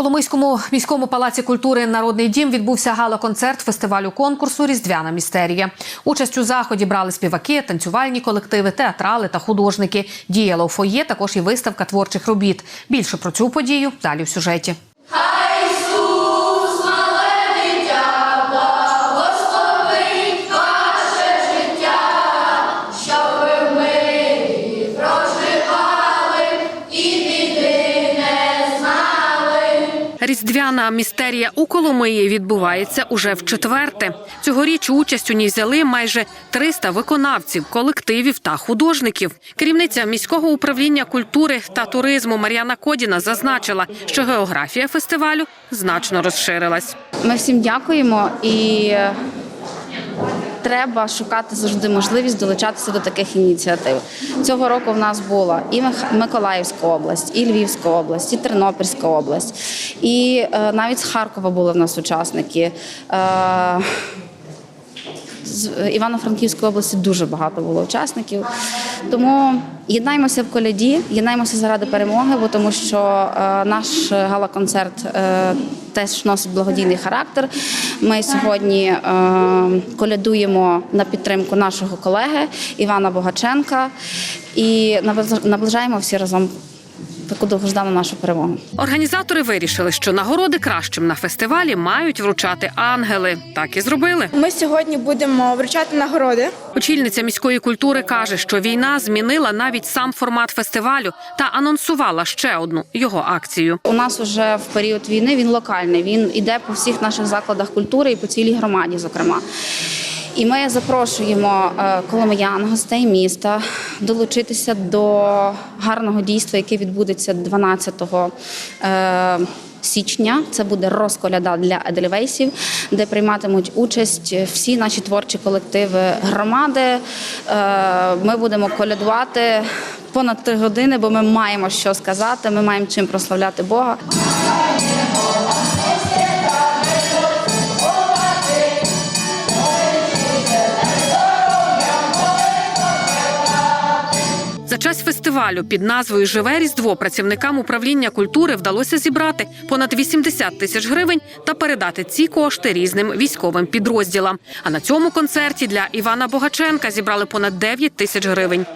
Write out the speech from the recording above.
Коломийському міському палаці культури Народний дім відбувся гала-концерт фестивалю конкурсу Різдвяна містерія. Участь у заході брали співаки, танцювальні колективи, театрали та художники. Діяла у фоє також і виставка творчих робіт. Більше про цю подію далі в сюжеті. Різдвяна містерія у Коломиї відбувається уже в четверте. Цьогоріч участь у ній взяли майже 300 виконавців, колективів та художників. Керівниця міського управління культури та туризму Мар'яна Кодіна зазначила, що географія фестивалю значно розширилась. Ми всім дякуємо і треба шукати завжди можливість долучатися до таких ініціатив. Цього року в нас була і Миколаївська область, і Львівська область, і Тернопільська область, і е, навіть з Харкова були в нас учасники. Е, з Івано-Франківської області дуже багато було учасників. Тому єднаймося в коляді, єднаймося заради перемоги, бо тому що е, наш гала-концерт е, теж носить благодійний характер. Ми сьогодні е, колядуємо на підтримку нашого колеги Івана Богаченка і наближаємо всі разом таку довгождану нашу перемогу. Організатори вирішили, що нагороди кращим на фестивалі мають вручати ангели. Так і зробили. Ми сьогодні будемо вручати нагороди. Очільниця міської культури каже, що війна змінила навіть сам формат фестивалю та анонсувала ще одну його акцію. У нас вже в період війни він локальний. Він іде по всіх наших закладах культури і по цілій громаді, зокрема. І ми запрошуємо е, коломиян, гостей міста долучитися до гарного дійства, яке відбудеться 12 е, січня. Це буде розколяда для едельвейсів, де прийматимуть участь всі наші творчі колективи громади. Е, Ми будемо колядувати понад три години, бо ми маємо що сказати. Ми маємо чим прославляти Бога. Час фестивалю під назвою Живе Різдво працівникам управління культури вдалося зібрати понад 80 тисяч гривень та передати ці кошти різним військовим підрозділам. А на цьому концерті для Івана Богаченка зібрали понад 9 тисяч гривень.